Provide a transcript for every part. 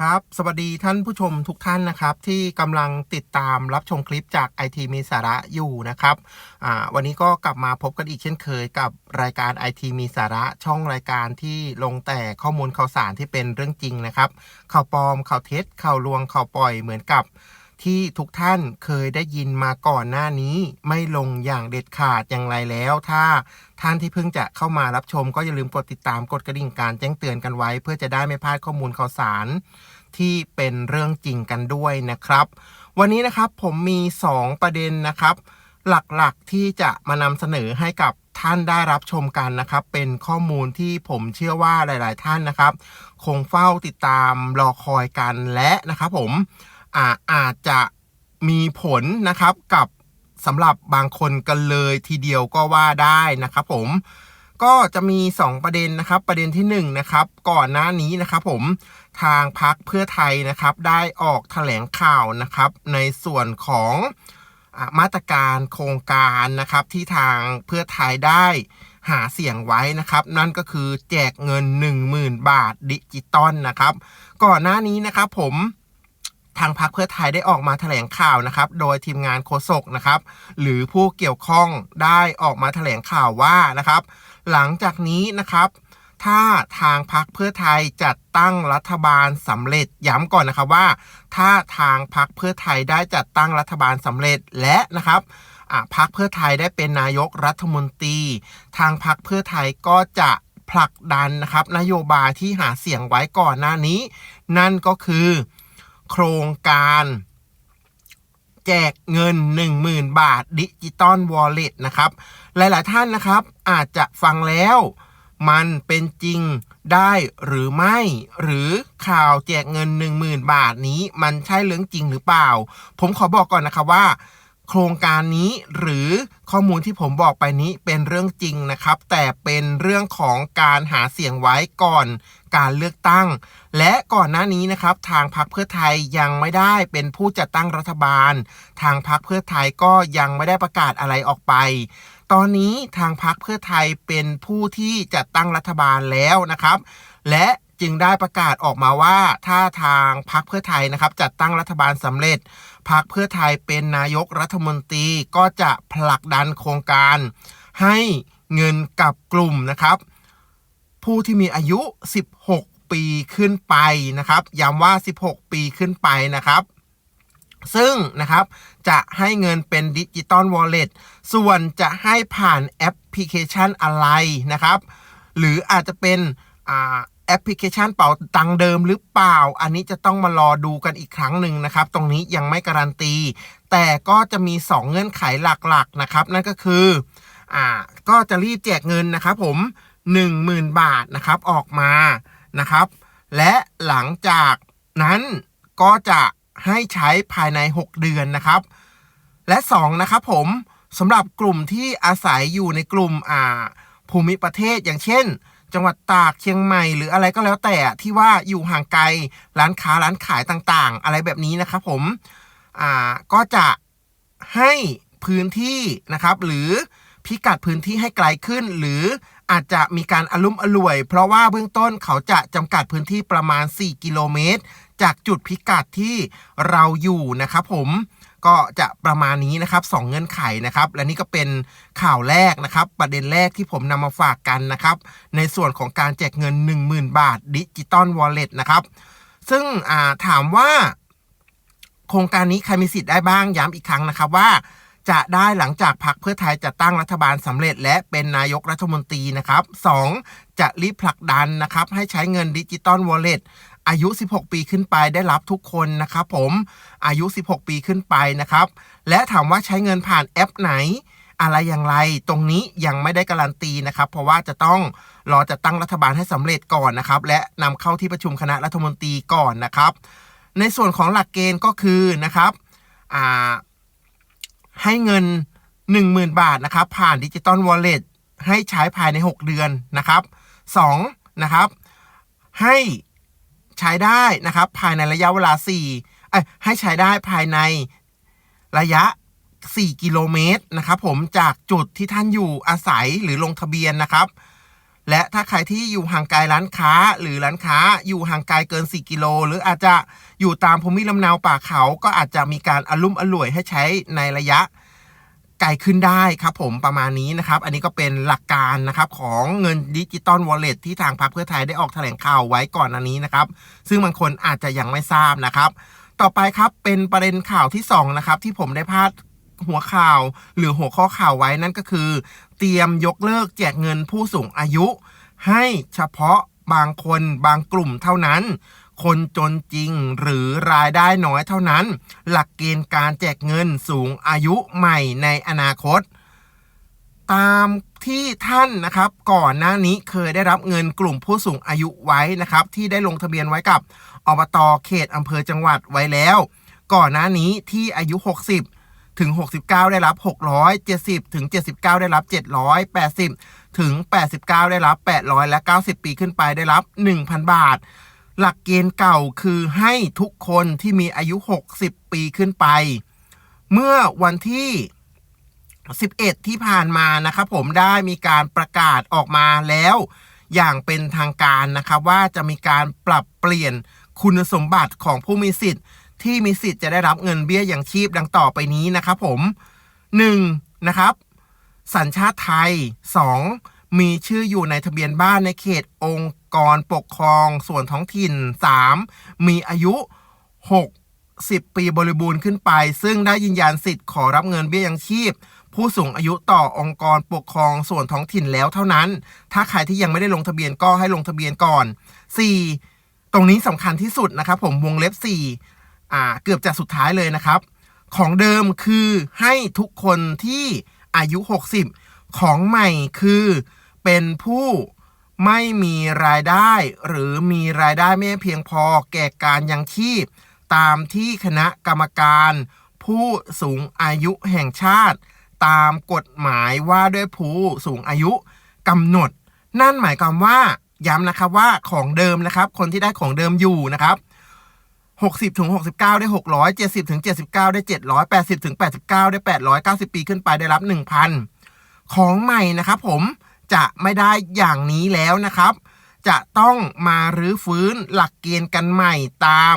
ครับ สวัสดีท่านผู้ชมทุกท่านนะครับ ที่กำลังติดตามรับชมคลิปจาก IT มีสาระอยู่นะครับอ่าวันนี้ก็กลับมาพบกันอีกเช่นเคยกับรายการ IT มีสาระช่องรายการที่ลงแต่ข้อมูลข่าวสารที่เป็นเรื่องจริงนะครับข่าวปลอมข่าวเท็จข่าวลวงข่าวปล่อยเหมือนกับ ที่ทุกท่านเคยได้ยินมาก่อนหน้านี้ ไม่ลงอย่างเด็ดขาดอย่างไรแล้ว ถ้าท่านที่เพิ่งจะเข้ามารับชม ก็อย่าลืมกดติดตามกดกระดิ่งการแจ้งเตือนกันไว้ เพื่อจะได้ไม่พลาดข้อมูลข่าวสาร ที่เป็นเรื่องจริงกันด้วยนะครับ วันนี้นะครับผมมี 2 ประเด็นนะครับ หลักๆที่จะมานำเสนอให้กับท่านได้รับชมกันนะครับ เป็นข้อมูลที่ผมเชื่อว่าหลาย ๆ ท่านนะครับ คงเฝ้าติดตามรอคอยกันและนะครับผม อาอาจจะมีผลนะครับกับสำหรับบางคนกันเลยทีเดียวก็ว่าได้นะครับผมก็จะมี 2 ประเด็นนะครับ ประเด็นที่1นงนะครับก่อนหน้านี้นะครับผมทางพักเพื่อไทยนะครับได้ออกแถลงข่าวนะครับ ในส่วนของอมาตรการโครงการนะครับที่ทางเพื่อไทยได้หาเสียงไว้นะครับ นั่นก็คือแจกเงิน 10,000 บาทดิจิตอลนะครับ ก่อนหน้านี้นะครับผม ทางพรรคเพื่อไทยได้ออกมาแถลงข่าวนะครับ โดยทีมงานโฆษกนะครับ หรือผู้เกี่ยวข้องได้ออกมาแถลงข่าวว่านะครับ หลังจากนี้นะครับ ถ้าทางพรรคเพื่อไทยจัดตั้งรัฐบาลสำเร็จย้ำก่อนนะครับว่า ถ้าทางพรรคเพื่อไทยได้จัดตั้งรัฐบาลสำเร็จและนะครับพรรคเพื่อไทยได้เป็นนายกรัฐมนตรี ทางพรรคเพื่อไทยก็จะผลักดันนะครับ นโยบายที่หาเสียงไว้ก่อนหน้านี้ นั่นก็คือ โครงการแจกเงิน 10,000 บาทดิจิตอลวอลเล็ตนะครับ หลาย ๆ ท่านนะครับ อาจจะฟังแล้ว มันเป็นจริงได้หรือไม่ หรือข่าวแจกเงิน 10,000 บาทนี้ มันใช่เรื่องจริงหรือเปล่า ผมขอบอกก่อนนะครับว่า โครงการนี้หรือข้อมูลที่ผมบอกไปนี้เป็นเรื่องจริงนะครับ แต่เป็นเรื่องของการหาเสียงไว้ก่อนการเลือกตั้ง และก่อนหน้านี้นะครับ ทางพรรคเพื่อไทยยังไม่ได้เป็นผู้จัดตั้งรัฐบาล ทางพรรคเพื่อไทยก็ยังไม่ได้ประกาศอะไรออกไป ตอนนี้ทางพรรคเพื่อไทยเป็นผู้ที่จัดตั้งรัฐบาลแล้วนะครับ และจึงได้ประกาศออกมาว่าถ้าทางพรรคเพื่อไทยนะครับ จัดตั้งรัฐบาลสำเร็จ พรรคเพื่อไทยเป็นนายกรัฐมนตรีก็จะผลักดันโครงการ ให้เงินกับกลุ่มนะครับ ผู้ที่มีอายุ 16 ปีขึ้นไปนะครับย้ำว่า 16 ปีขึ้นไปนะครับซึ่งนะครับจะให้เงินเป็นดิจิตอลวอลเล็ตส่วนจะให้ผ่านแอปพลิเคชันอะไรนะครับ หรืออาจจะเป็นอ แอปพลิเคชันเป๋าตังเดิมหรือเปล่า อันนี้จะต้องมารอดูกันอีกครั้งหนึ่งนะครับ ตรงนี้ยังไม่การันตี แต่ก็จะมี 2 เงื่อนไขหลักๆนะครับ นั่นก็คือ อ่า ก็จะรีบแจกเงินนะครับผม 10,000 บาทนะครับออกมานะครับ และหลังจากนั้นก็จะให้ใช้ภายใน 6 เดือนนะครับ และ2นะครับผมสำหรับกลุ่มที่อาศัยอยู่ในกลุ่มอ่าภูมิประเทศอย่างเช่น จังหวัดตากเชียงใหม่หรืออะไรก็แล้วแต่ที่ว่าอยู่ห่างไกลร้านค้าร้านขายต่างๆ อะไรแบบนี้นะครับผมอ่าก็จะให้พื้นที่นะครับ หรือพิกัดพื้นที่ให้ไกลขึ้น หรืออาจจะมีการอลุ่มอล่วย เพราะว่าเบื้องต้นเขาจะจำกัดพื้นที่ประมาณ 4 กิโลเมตร จากจุดพิกัดที่เราอยู่นะครับผมก็จะประมาณนี้นะครับสองเงื่อนไขนะครับ และนี่ก็เป็นข่าวแรกนะครับ ประเด็นแรกที่ผมนำมาฝากกันนะครับ ในส่วนของการแจกเงิน 10,000 บาทดิจิตอลวอลเล็ตนะครับ ซึ่งาถามว่า โครงการนี้ใครมีสิทธิ์ได้บ้างย้ำอีกครั้งนะครับว่าจะได้หลังจากพรรคเพื่อไทยจะตั้งรัฐบาลสำเร็จ และเป็นนายกรัฐมนตรีนะครับ 2. จะรีบผลักดันนะครับ ให้ใช้เงินดิจิตอลวอลเล็ต อายุ 16 ปีขึ้นไปได้รับทุกคนนะครับผมอายุ 16 ปีขึ้นไปนะครับ และถามว่าใช้เงินผ่านแอปไหน อะไรอย่างไรตรงนี้ยังไม่ได้การันตีนะครับ เพราะว่าจะต้องรอจะตั้งรัฐบาลให้สำเร็จก่อนนะครับ และนำเข้าที่ประชุมคณะรัฐมนตรีก่อนนะครับ ในส่วนของหลักเกณฑ์ก็คือนะครับให้เงิน 10,000 บาทนะครับ ผ่านดิจิตอลวอลเล็ตให้ใช้ภายใน 6 เดือนนะครับ 2. นะครับ ให้ ใช้ได้นะครับ ภายในระยะเวลา4เอ้ให้ใช้ได้ภายในระยะ 4 กิโลเมตรนะครับ ผมจากจุดที่ท่านอยู่อาศัยหรือลงทะเบียนนะครับ และถ้าใครที่อยู่ห่างไกลร้านค้าหรือร้านค้าอยู่ห่างไกลเกิน 4 กิโล หรืออาจจะอยู่ตามภูมิลำเนาป่าเขาก็อาจจะมีการอลุ่มอล่วยให้ใช้ในระยะ กลขึ้นได้ครับผมประมาณนี้นะครับ อันนี้ก็เป็นหลักการนะครับของเงินดิจิตอลวอลเล็ตที่ทางพรรคเพื่อไทยได้ออกแถลงข่าวไว้ก่อนอันนี้นะครับ ซึ่งบางคนอาจจะยังไม่ทราบนะครับ ต่อไปครับเป็นประเด็นข่าวที่ 2 นะครับ ที่ผมได้พาดหัวข่าวหรือหัวข้อข่าวไว้นั่นก็คือ เตรียมยกเลิกแจกเงินผู้สูงอายุ ให้เฉพาะบางคนบางกลุ่มเท่านั้น คนจนจริงหรือรายได้น้อยเท่านั้น หลักเกณฑ์การแจกเงินสูงอายุใหม่ในอนาคต ตามที่ท่านนะครับก่อนหน้านี้เคยได้รับเงินกลุ่มผู้สูงอายุไว้นะครับ ที่ได้ลงทะเบียนไว้กับอบตเขตอำเภอจังหวัดไว้แล้ว ก่อนหน้านี้ที่อายุ 60 ถึง 69 ได้รับ670 ถึง 79 ได้รับ 780 ถึง 89 ได้รับ 800 และ 90 ปีขึ้นไปได้รับ 1,000 บาท หลักเกณฑ์เก่าคือให้ทุกคนที่มีอายุ 60 ปีขึ้นไป เมื่อวันที่ 11 ที่ผ่านมานะครับผมได้มีการประกาศออกมาแล้ว อย่างเป็นทางการนะครับว่าจะมีการปรับเปลี่ยนคุณสมบัติของผู้มีสิทธิ์ ที่มีสิทธิ์จะได้รับเงินเบี้ยอย่างชีพดังต่อไปนี้นะครับผม 1. นะครับ สัญชาติไทย 2. มีชื่ออยู่ในทะเบียนบ้านในเขตองค์ กรปกครองส่วนท้องถิ่น 3. มีอายุ 60 ปีบริบูรณ์ขึ้นไป ซึ่งได้ยืนยันสิทธิ์ขอรับเงินเบี้ยยังชีพ ผู้สูงอายุต่อองค์กรปกครองส่วนท้องถิ่นแล้วเท่านั้น ถ้าใครที่ยังไม่ได้ลงทะเบียนก็ให้ลงทะเบียนก่อน 4. ตรงนี้สำคัญที่สุดนะครับผมวงเล็บ 4 อ่าเกือบจะสุดท้ายเลยนะครับ ของเดิมคือให้ทุกคนที่อายุ 60 ของใหม่คือเป็นผู้ ไม่มีรายได้ หรือมีรายได้ไม่เพียงพอแก่การยังชีพ ตามที่คณะกรรมการ ผู้สูงอายุแห่งชาติ ตามกฎหมายว่าด้วยผู้สูงอายุกำหนด นั่นหมายความว่าย้ำนะครับว่าของเดิมนะครับ คนที่ได้ของเดิมอยู่นะครับ60ถึง69 ได้ 600 70ถึง79 ได้ 700 80ถึง89 ได้800 90 ปีขึ้นไปได้รับ 1,000 ของใหม่นะครับผม จะไม่ได้อย่างนี้แล้วนะครับ จะต้องมารื้อฟื้นหลักเกณฑ์กันใหม่ตาม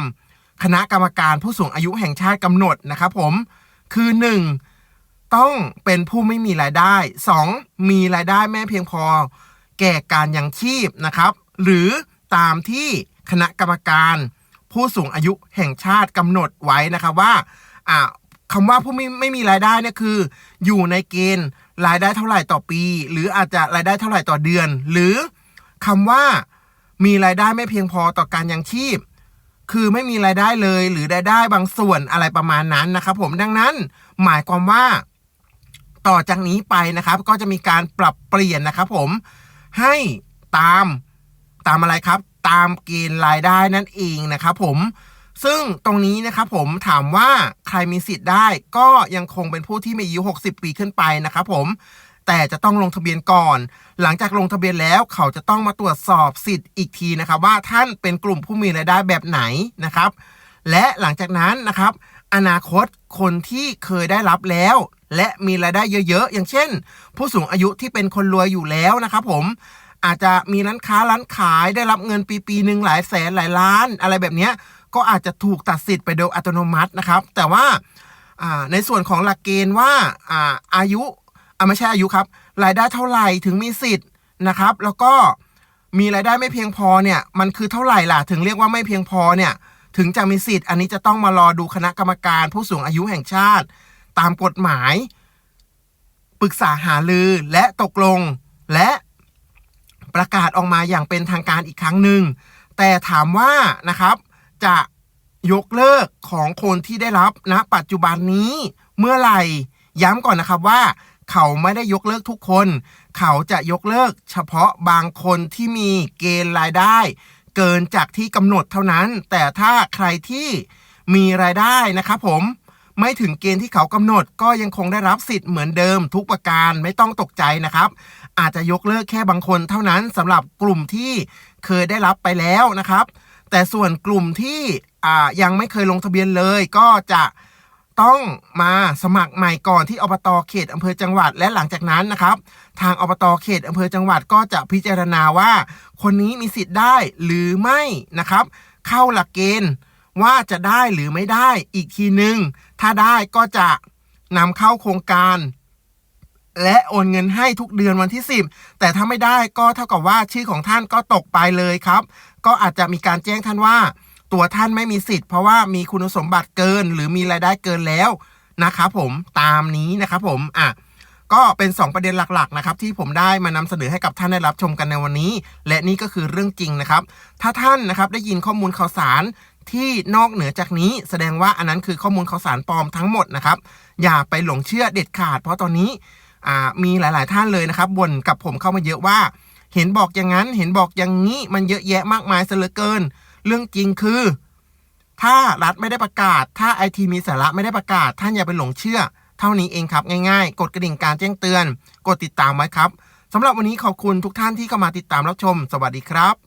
คณะกรรมการผู้สูงอายุแห่งชาติกำหนดนะครับผมคือ 1. ต้องเป็นผู้ไม่มีรายได้ 2. มีรายได้แม่เพียงพอ แก่การยังชีพนะครับ หรือตามที่คณะกรรมการผู้สูงอายุแห่งชาติกำหนดไว้นะครับว่าอ่าคำว่าผู้ไม่ไม่มีรายได้เนี่ยคือ อยู่ในเกณฑ์ รายได้เท่าไหร่ต่อปี หรืออาจจะรายได้เท่าไหร่ต่อเดือน หรือคำว่ามีรายได้ไม่เพียงพอต่อการยังชีพ คือไม่มีรายได้เลยหรือรายได้บางส่วนอะไรประมาณนั้นนะครับ ผมดังนั้นหมายความว่า ต่อจากนี้ไปนะครับ ก็จะมีการปรับเปลี่ยนนะครับ ผมให้ตามตามอะไรครับ ตามเกณฑ์รายได้นั่นเองนะครับ ผม ซึ่งตรงนี้นะครับผมถามว่าใครมีสิทธิ์ได้ก็ยังคงเป็นผู้ที่มีอายุ 60 ปีขึ้นไปนะครับผมแต่จะต้องลงทะเบียนก่อน หลังจากลงทะเบียนแล้วเขาจะต้องมาตรวจสอบสิทธิ์อีกทีนะครับ ว่าท่านเป็นกลุ่มผู้มีรายได้แบบไหนนะครับ และหลังจากนั้นนะครับ อนาคตคนที่เคยได้รับแล้ว และมีรายได้เยอะๆ อย่างเช่น ผู้สูงอายุที่เป็นคนรวยอยู่แล้วนะครับ ผมอาจจะมีร้านค้าร้านขายได้รับเงินปีปีหนึ่งหลายแสนหลายล้าน อะไรแบบนี้ ก็อาจจะถูกตัดสิทธิ์ไปโดยอัตโนมัตินะครับ แต่ว่าในส่วนของหลักเกณฑ์ว่าอาอายุอไม่ใช่อายุครับ รายได้เท่าไหร่ถึงมีสิทธิ์นะครับ แล้วก็มีรายได้ไม่เพียงพอเนี่ยมันคือเท่าไหร่ล่ะถึงเรียกว่าไม่เพียงพอเนี่ยถึงจะมีสิทธิ์ อันนี้จะต้องมารอดูคณะกรรมการผู้สูงอายุแห่งชาติ ตามกฎหมาย ปรึกษาหารือและตกลงและประกาศออกมาอย่างเป็นทางการอีกครั้งหนึ่งแต่ถามว่านะครับ จะยกเลิกของคนที่ได้รับณนะปัจจุบันนี้เมื่อไหร่ ย้ำก่อนนะครับว่า เขาไม่ได้ยกเลิกทุกคน เขาจะยกเลิกเฉพาะบางคนที่มีเกณฑ์รายได้ เกินจากที่กำหนดเท่านั้น แต่ถ้าใครที่มีรายได้นะครับผมไม่ถึงเกณฑ์ที่เขากำหนดก็ยังคงได้รับสิทธิ์เหมือนเดิมทุกประการไม่ต้องตกใจนะครับ อาจจะยกเลิกแค่บางคนเท่านั้นสำหรับกลุ่มที่เคยได้รับไปแล้วนะครับ แต่ส่วนกลุ่มที่ยังไม่เคยลงทะเบียนเลย ก็จะต้องมาสมัครใหม่ก่อนที่อบตเขตอำเภอจังหวัด และหลังจากนั้นนะครับ ทางอบตเขตอำเภอจังหวัดก็จะพิจารณาว่า คนนี้มีสิทธิ์ได้หรือไม่นะครับ เข้าหลักเกณฑ์ว่าจะได้หรือไม่ได้อีกทีหนึ่งถ้าได้ก็จะนำเข้าโครงการ และโอนเงินให้ทุกเดือนวันที่ 10 แต่ถ้าไม่ได้ก็เท่ากับว่าชื่อของท่านก็ตกไปเลยครับ ก็อาจจะมีการแจ้งท่านว่า ตัวท่านไม่มีสิทธิ์ เพราะว่ามีคุณสมบัติเกิน หรือมีรายได้เกินแล้วนะครับผมตามนี้นะครับผมอะก็เป็น 2 ประเด็นหลักๆนะครับที่ผมได้มานำเสนอให้กับท่านได้รับชมกันในวันนี้ และนี่ก็คือเรื่องจริงนะครับ ถ้าท่านนะครับได้ยินข้อมูลข่าวสารที่นอกเหนือจากนี้ แสดงว่าอันนั้นคือข้อมูลข่าวสารปลอมทั้งหมดนะครับ อย่าไปหลงเชื่อเด็ดขาด เพราะตอนนี้ มีหลาย ๆ ท่านเลยนะครับบ่นกับผมเข้ามาเยอะว่า เห็นบอกอย่างนั้นเห็นบอกอย่างนี้มันเยอะแยะมากมายเหลือเกิน เรื่องจริงคือ ถ้ารัฐไม่ได้ประกาศ ถ้าไอทีมีสาระไม่ได้ประกาศ ท่านอย่าไปหลงเชื่อ เท่านี้เองครับง่าย ๆ กดกระดิ่งการแจ้งเตือน กดติดตามไว้ครับสำหรับวันนี้ขอบคุณทุกท่านที่เข้ามาติดตามรับชม สวัสดีครับ